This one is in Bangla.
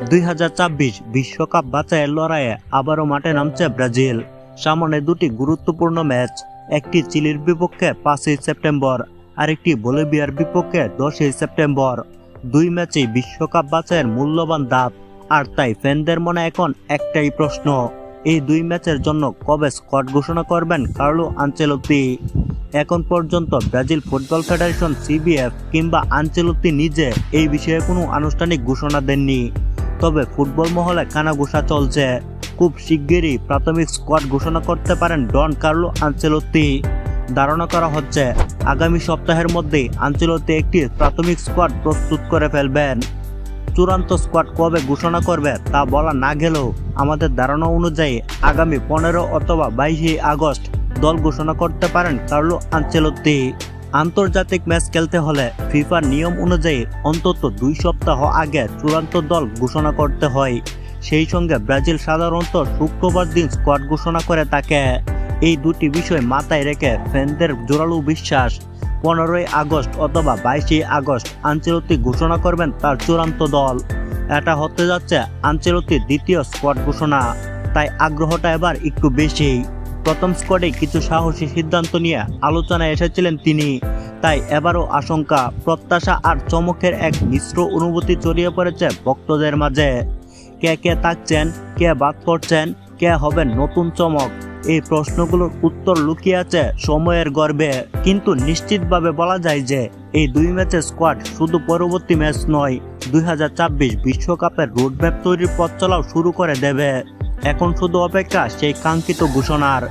দুই বিশ্বকাপ বাছাইয়ের লড়াইয়ে আবারও মাঠে নামছে ব্রাজিল। সামনে দুটি গুরুত্বপূর্ণ ম্যাচ, একটি চিলির বিপক্ষে পাঁচই সেপ্টেম্বর, আরেকটি বলিভিয়ার বিপক্ষে দশই সেপ্টেম্বর। দুই ম্যাচেই বিশ্বকাপ বাছাইয়ের মূল্যবান দাব, আর তাই ফ্যানদের মনে এখন একটাই প্রশ্ন, এই দুই ম্যাচের জন্য কবে স্কোয়াড ঘোষণা করবেন কার্লো আঞ্চেলতি এখন পর্যন্ত ব্রাজিল ফুটবল ফেডারেশন সিবিএফ কিংবা আঞ্চেলতি নিজে এই বিষয়ে কোনো আনুষ্ঠানিক ঘোষণা দেননি। তবে ফুটবল মহলে কানাঘুষা চলছে। খুব শিগগিরই প্রাথমিক স্কোয়াড ঘোষণা করতে পারেন ডন কার্লো আঞ্চেলতি ধারণা করা হচ্ছে, আগামী সপ্তাহের মধ্যেই আঞ্চলতি একটি প্রাথমিক স্কোয়াড প্রস্তুত করে ফেলবেন। চূড়ান্ত স্কোয়াড কবে ঘোষণা করবে তা বলা না গেলেও আমাদের ধারণা অনুযায়ী আগামী পনেরো অথবা বাইশে আগস্ট দল ঘোষণা করতে পারেন কার্লো আঞ্চেলত্তি আন্তর্জাতিক ম্যাচ খেলতে হলে ফিফার নিয়ম অনুযায়ী অন্তত দুই সপ্তাহ আগে চূড়ান্ত দল ঘোষণা করতে হয়। সেই সঙ্গে ব্রাজিল সাধারণত শুক্রবার দিন স্কোয়াড ঘোষণা করে থাকে। এই দুটি বিষয় মাথায় রেখে ফ্যানদের জোরালো বিশ্বাস। পনেরোই আগস্ট অথবা বাইশে আগস্ট আঞ্চলতি ঘোষণা করবেন তার চূড়ান্ত দল। এটা হতে যাচ্ছে আঞ্চলতির দ্বিতীয় স্কোয়াড ঘোষণা। তাই আগ্রহটা এবার একটু বেশি প্রথম স্কোয়াডে কিছু সাহসী সিদ্ধান্ত নিয়ে আলোচনায় এসেছিলেন তিনি। তাই এবারও আশঙ্কা, প্রত্যাশা আর চমকের এক মিশ্র অনুভূতি ছড়িয়ে পড়েছে ভক্তদের মাঝে। কে কে থাকছেন কে বাদ পড়ছেন, কে হবেন নতুন চমক? এই প্রশ্নগুলোর উত্তর লুকিয়ে আছে সময়ের গর্বে। কিন্তু নিশ্চিতভাবে বলা যায় যে, এই দুই ম্যাচের স্কোয়াড শুধু পরবর্তী ম্যাচ নয়, দুই বিশ্বকাপের রোডম্যাপ তৈরির পথ চলাও শুরু করে দেবে। এখন শুধু অপেক্ষা সেই কাঙ্ক্ষিত ঘোষণার